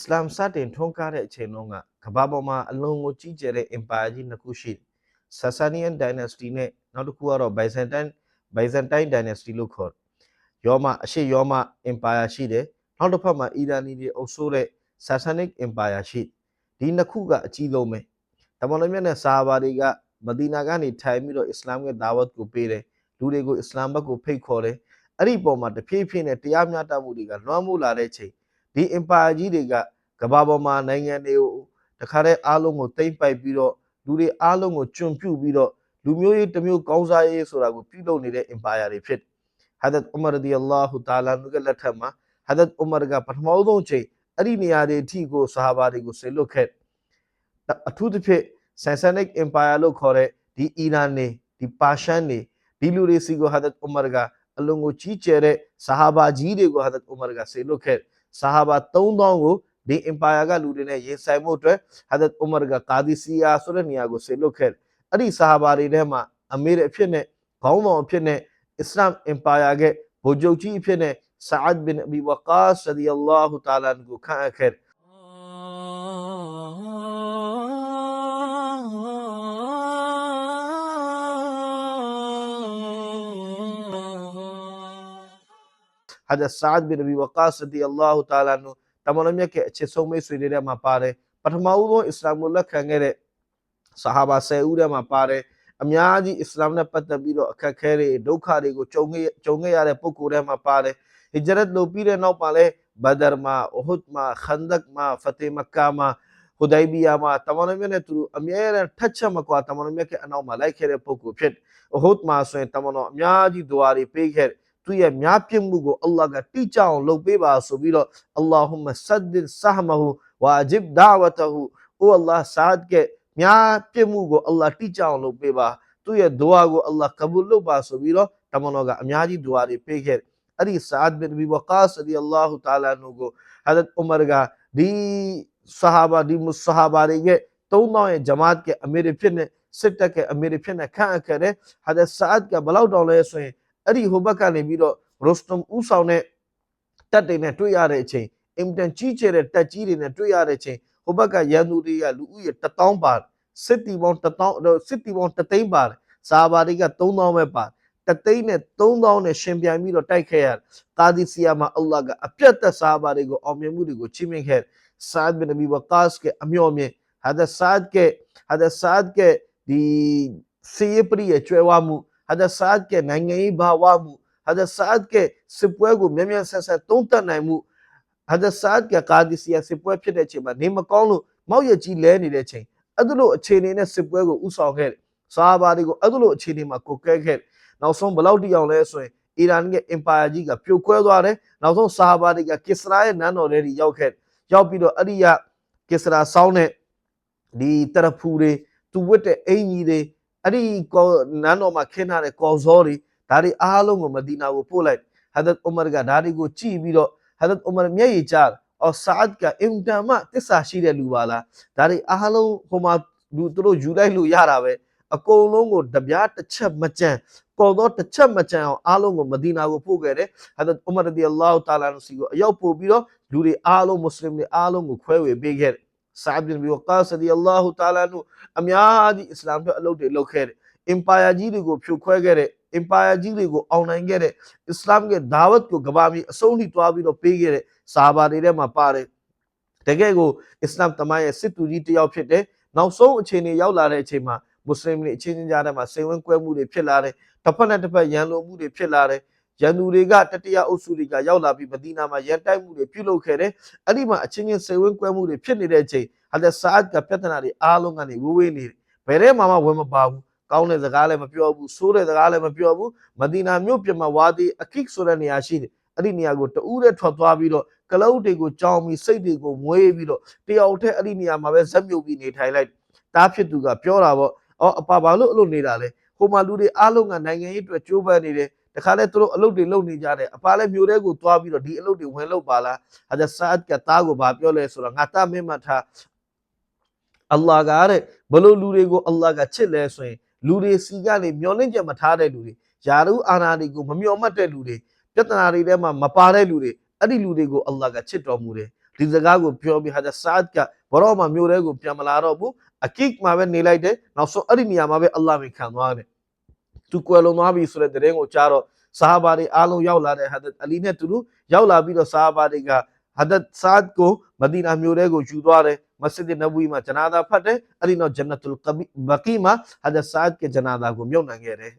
စ္စလာမ်စတင်ထွန်းကားတဲ့အချိန်တုန်းကကမ္ဘာပေါ်မှာအလွန်ကိုကြီးကျယ်တဲ့ empire ကြီးနှစ်ခုရှိတယ် Sasanian dynasty နဲ့နောက်တစ်ခုကတော့ Byzantine Byzantine dynasty လို့ခေါ်တယ်ယောမအရှိယောမ empire ရှိတယ်နောက်တစ်ဖက်မှာအီရန်တွေအုပ်စိုးတဲ့ Sasanic empire ရှိတယ်ဒီနှစ်ခုကအကြီးဆုံးပဲတမန်တော်မြတ်နဲ့ဆာဟာဘာတွေကမဒီနာကနေထိုင်ပြီးတော့အစ္စလာမ်ရဲ့ဒါဝတ်ကိုပေးတယ်လူတွေကိုအစ္စလာမ်ဘက်ကိုဖိတ်ခေါ်တယ်အဲ့ဒီပုံမှာတဖြည်းဖြည်းနဲ့တရားမျှတမှုတွေကလွှမ်းမိုးလာတဲ့ချိန် ဒီ empire ကြီးတွေကကမ္ဘာပေါ်မှာနိုင်ငံတွေကိုတခါတည်းအားလုံးကိုတိမ့်ပိုက်ပြီးတော့လူတွေအားလုံးကိုကျွံပြုတ်ပြီးတော့လူမျိုးရေးတစ်မျိုးကောင်းစားရေးဆိုတာကိုပြုလုပ်နေတဲ့ empire တွေဖြစ်ဟာဒတ်ဥမာရဒီအလ္လာဟူတာလာနုကလက်ထက်မှာဟာဒတ်ဥမာရကပထမဆုံးချိန်အဲ့ဒီနေရာတွေအထိကိုဆဟာဘာတွေကိုဆေလွတ်ခဲ့အထူးသဖြင့် Sasanic Empire လို့ခေါ်တဲ့ဒီအီရန်နေဒီပါရှန်နေဒီလူတွေစီကိုဟာဒတ်ဥမာရကအလုံးကိုကြီးကျယ်တဲ့ဆဟာဘာကြီးတွေကိုဟာဒတ်ဥမာရကဆေလွတ်ခဲ့ ဆဟာဘာ3000ကိုဒီ empire ကလူတွေနဲ့ရင်ဆိုင်မှုအတွက်ဟာဒတ်ဥမာရကကာဒီစီယာဆိုတဲ့နေရာကိုဆေလွတ်ခဲ့အဲ့ဒီဆဟာဘာတွေထဲမှာအမေရအဖြစ်နဲ့ခေါင်းဆောင်အဖြစ်နဲ့အစ္စလာမ် empire ကဗိုလ်ချုပ်ကြီးအဖြစ်နဲ့ဆာအဒ်ဘင်အဘီဝကာစ်ရဒီအလ္လာဟူတာလာကိုခန့်အပ်ခဲ့ဟာဒတ်ဆာ ပထမဦးဆုံးအစ္စလာမ်ကိုလက်ခံခဲ့တဲ့ဆာဟာဘာ10ဦးထဲမှာပါတယ်အများကြီးအစ္စလာမ်နဲ့ပတ်သက်ပြီးတော့အခက်ခဲတွေဒုက္ခတွေကိုကြုံခဲ့ကြုံခဲ့ရတဲ့ပုံကိုယ်ထဲမှာပါတယ်ဟီဂျရတ်လုပ်ပြီးတဲ့နောက် မှာလဲဘဒရ်မှာအဟုဒ်မှာခန္ဒက်မှာဖတေမကာမှာဟူဒိုင်ဘီယာမှာတမန်တော်မြတ်နဲ့သူတို့အမြဲတမ်းထက်ချက်မကွာတမန်တော်မြတ်ကအနောက်မှာလိုက်ခဲ့တဲ့ပုံကိုဖြစ်အဟုဒ်မှာဆိုရင်တမန်တော်အများကြီးဒွါတွေပေးခဲ့သူရဲ့များပြစ်မှုကိုအလ္လာဟ်ကတိကျအောင်လုပ်ပေးပါဆိုပြီးတော့အလ္လာဟူမဆဒ်ဒစ်ဆာဟမဟူဝါဂျစ်ဒါဝတဟူအိုအလ္လာဟ်ဆာဒ်ကများပြစ်မှုကိုအလ္လာဟ်တိကျအောင်လုပ်ပေးပါသူရဲ့ဒွါကိုအလ္လာဟ်ကဘူလ်လုပ်ပါဆိုပြီးတော့တမန်တော်ကအများကြီးဒွါတွေပေးခဲ့အဲ့ဒီဆာဒ်ဘင်ဘီဝကာစ်ရဒီအလ္လာဟူတာလာနူကိုဟာဒတ်ဥမာကဒီဆဟာဘာဒီမုဆဟာဘာတွေရဲ့3000ရဲ့ဂျမာတ်ကအမေရိဖြစ်နေစစ်တပ်ကအမေရိဖြစ်နေခန့်အပ်ခဲ့တဲ့ဟာဒတ်ဆာအဒ်ကဘလောက်တောင်လဲဆိုရင် အဲ့ဒီဟိုဘက်ကနေပြီးတော့ရိုစတမ်ဦးဆောင်တဲ့တပ်တွေနဲ့တွေ့ရတဲ့အချိန်အင်တန်ကြီးကျယ်တဲ့တပ်ကြီးတွေနဲ့တွေ့ရတဲ့အချိန်ဟိုဘက်ကရန်သူတွေကလူဦးရေ1000ပါစစ်တီပေါင်း1000စစ်တီပေါင်း3သိန်းပါစာဘာတွေက3000ပဲပါတသိန်းနဲ့3000နဲ့ရှင်ပြိုင်ပြီးတော့တိုက်ခဲ့ရကာဒီစီယာမှာအလ္လာဟ်ကအပြတ်သက်စာဘာတွေကိုအောင်မြင်မှုတွေကိုချီးမြှင့်ခဲ့ဆာဒ်ဘင်နဘီဝကာစ်ကအမျှော်မြင်ဟာဒဆာဒ်ကဟာဒဆာဒ်ကဒီစီယပရိရဲ့ကျွဲဝမှု ဟာဒဆာဒ်ကနိုင်ငံရေးဘာဝမှုဟာဒဆာဒ်ကစစ်ပွဲကိုမြဲမြဲဆက်ဆက်တုံးတက်နိုင်မှုဟာဒဆာဒ်ကကာဒီစီယာစစ်ပွဲဖြစ်တဲ့အချိန်မှာနေမကောင်းလို့မောက်ရကြီးလဲနေတဲ့အချိန်အဲ့ဒါလို့အခြေအနေနဲ့စစ်ပွဲကိုဥဆောင်ခဲ့ဆာဘာတွေကိုအဲ့ဒါလို့အခြေအနေမှာကိုကဲခဲ့နောက်ဆုံးဘယ်လောက်တိအောင်လဲဆိုရင်အီရန်ရဲ့ empire ကြီးကပြိုကွဲသွားတယ်နောက်ဆုံးဆာဘာတွေကကစ္စရာရဲ့နန်းတော်ထဲကြီးရောက်ခဲ့ရောက်ပြီးတော့အဲ့ဒီကကစ္စရာဆောင်းတဲ့ဒီတရဖူတွေသူဝတ်တဲ့အင်ကြီးတွေ အဲ့ဒီနန်းတော်မှာခင်းထားတဲ့ကော်ဇောတွေဒါတွေအားလုံးကိုမဒီနာကိုပို့လိုက်ဟာဒတ်ဥမာကဒါတွေကိုကြည့်ပြီးတော့ဟာဒတ်ဥမာမျက်ရည်ကျအော်ဆာအဒ်ကအင်တန်မှတစ္ဆာရှိတဲ့လူပါလားဒါတွေအားလုံးဟိုမှာလူတို့ယူလိုက်လို့ရတာပဲအကုန်လုံးကိုတပြားတစ်ချက်မကြံပေါ်တော့တစ်ချက်မကြံအောင်အားလုံးကိုမဒီနာကိုပို့ခဲ့တယ်ဟာဒတ်ဥမာရဒီအလ္လာဟူတာလာနစီကိုအရောက်ပို့ပြီးတော့လူတွေအားလုံးမွတ်စလင်တွေအားလုံးကိုခွဲဝေပေးခဲ့တယ် ဆာဘ်ဘင်ဘီဝကာဆဒီအလ္လာဟူတာလာနူအများကြီးအစ္စလာမ်တို့အလုပ်တွေလုပ်ခဲ့တယ်အင်ပါယာကြီးတွေကိုဖြိုခွဲခဲ့တဲ့အင်ပါယာကြီးတွေကိုအောင်နိုင်ခဲ့တဲ့အစ္စလာမ်ရဲ့ဒါဝတ်ကိုကဘာမီအဆုံးထိတွားပြီးတော့ပေးခဲ့တဲ့ဆာဘာတွေထဲမှာပါတယ်တကယ်ကိုအစ္စလာမ်တမန်ရဲ့စစ်သူကြီးတစ်ယောက်ဖြစ်တယ်နောက်ဆုံးအခြေအနေရောက်လာတဲ့အချိန်မှာမွတ်စလင်တွေအချင်းချင်းကြားထဲမှာစိတ်ဝင်ကွဲမှုတွေဖြစ်လာတယ်တစ်ဖက်နဲ့တစ်ဖက်ရန်လိုမှုတွေဖြစ်လာတယ် ရန်သူတွေကတတိယအုပ်စုတွေကရောက်လာပြီးမဒီနာမှာရန်တိုက်မှုတွေပြုလုပ်ခဲ့တယ်အဲ့ဒီမှာအချင်းချင်းစိတ်ဝင်ကွဲမှုတွေဖြစ်နေတဲ့အချိန်ဟာလက်ဆာအတ်ကပြဿနာတွေအားလုံးကနေဝေးဝေးနေတယ်ဘယ်ထဲမှာမှဝင်မပါဘူးကောင်းတဲ့စကားလည်းမပြောဘူးဆိုးတဲ့စကားလည်းမပြောဘူးမဒီနာမြို့ပြမှာဝါဒီအခိဆိုတဲ့နေရာရှိတယ်အဲ့ဒီနေရာကိုတူးတဲ့ထွက်သွားပြီးတော့ကလုတ်တွေကိုကြောင်းပြီးစိတ်တွေကိုမွေးပြီးတော့တယောက်တည်းအဲ့ဒီနေရာမှာပဲဇက်မြုပ်ပြီးနေထိုင်လိုက်တားဖြစ်သူကပြောတာပေါ့အော်အပါဘာလို့အဲ့လိုနေတာလဲဟိုမှာလူတွေအားလုံးကနိုင်ငံရေးအတွက်ကြိုးပမ်းနေတယ်တ ခါလဲသူတို့အလုပ်တွေလုပ်နေကြတယ်အပါလဲမျိုးတဲကိုသွားပြီးတော့ဒီအလုပ်တွေဝင်လုပ်ပါလားဟာဒဆာတ်ကတားကိုဘာပြောလဲဆိုတော့ငါတာမင်းမထားအလ္လာဟ်ကတဲ့ဘလို့လူတွေကိုအလ္လာဟ်ကချစ်လဲဆိုရင်လူတွေစီကနေမျောလင့်ချက်မထားတဲ့လူတွေယာရုအာနာတွေကိုမမျောမှတ်တဲ့လူတွေပြဿနာတွေထဲမှာမပါတဲ့လူတွေအဲ့ဒီလူတွေကိုအလ္လာဟ်ကချစ်တော်မူတယ်ဒီစကားကိုပြောပြီးဟာဂျာဆာဒ်ကဘရောမှာမြို့ထဲကိုပြန်မလာတော့ဘူးအကိကမှာပဲနေလိုက်တယ်နောက်ဆုံးအဲ့ဒီနေရာမှာပဲအလ္လာဟ်မိခံသွားတယ် သူကွယ်လွန်သွားပြီဆိုတဲ့တဲ့ရင်ကိုကြားတော့ဆာဟာဘာတွေအားလုံးရောက်လာတဲ့ဟာဒတ်အလီနဲ့တူတူရောက်လာပြီးတော့ဆာဟာဘာတွေကဟာဒတ်ဆာဒ်ကိုမဒီနာမြို့ထဲကိုယူသွားတယ်မစဂျစ်နဘူမှာဂျနာသာဖတ်တယ်အဲ့ဒီနောက်ဂျန်နတ်တူလ်ကဘီဘကီမှာဟာဒတ်ဆာဒ်ကဂျနာသာကိုမြုပ်နှံခဲ့တယ်